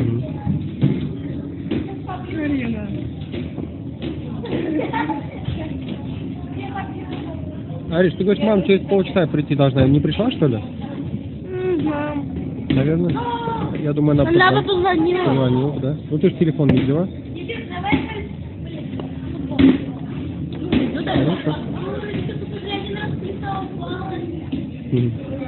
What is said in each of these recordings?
Карина. Ариш, ты говоришь, мама через полчаса прийти должна. Не пришла, что ли? Знаю. Наверное. Я думаю, она Она позвонила. позвонила, да? Ну ты же телефон не взяла. Хорошо. Мгм.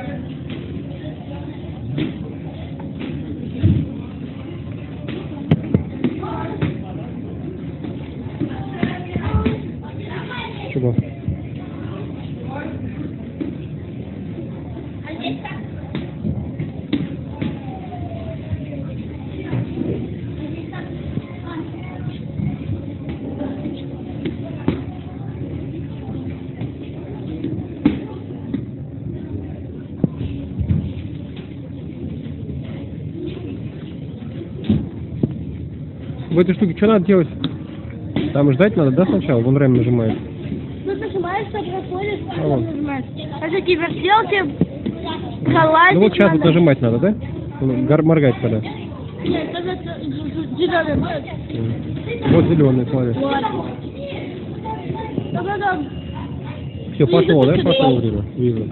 В этой штуке что надо делать? Там ждать надо, да, сначала? Вон время нажимает. Ну, нажимаешь, что проходит, А вот. нажимаешь. А такие вертелки, Ну коллайдик вот сейчас вот надо. нажимать надо, да? Ну, гор- Моргать когда. Нет, это зеленый будет. Вот зеленый, смотри. Вот. Да-да-да. Все, пошло, да? Пошло время. Вижу.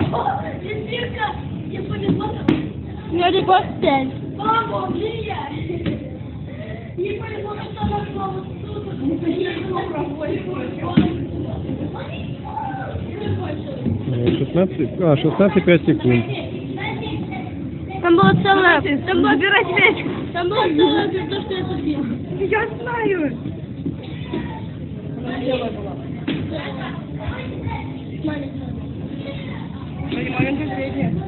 Я не постель. Э, 16, а, 16 5 секунд. Там было целое, там было пять. Там было целое то, что я купил. Я знаю. Маленькая средняя.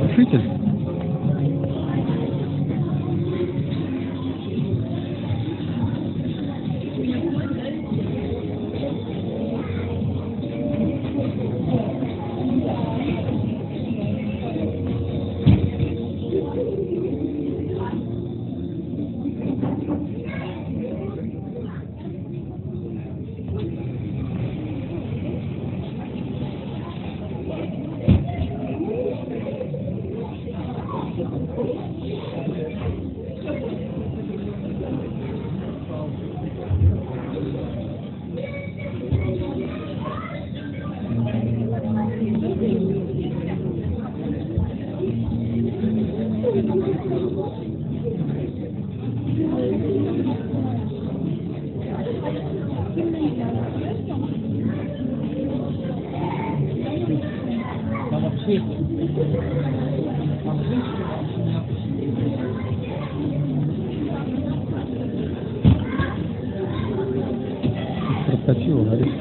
treated Нарушитель? Проскочил, говорит.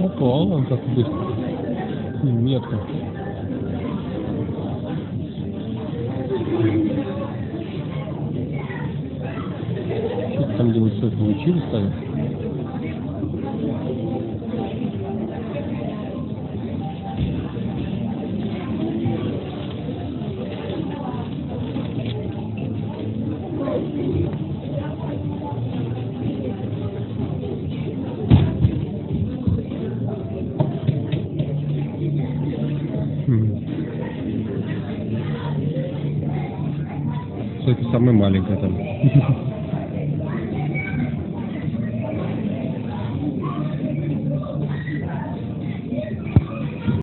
Попал он как быстро. Метко. Там с этого учили ставить? Это самая маленькая там.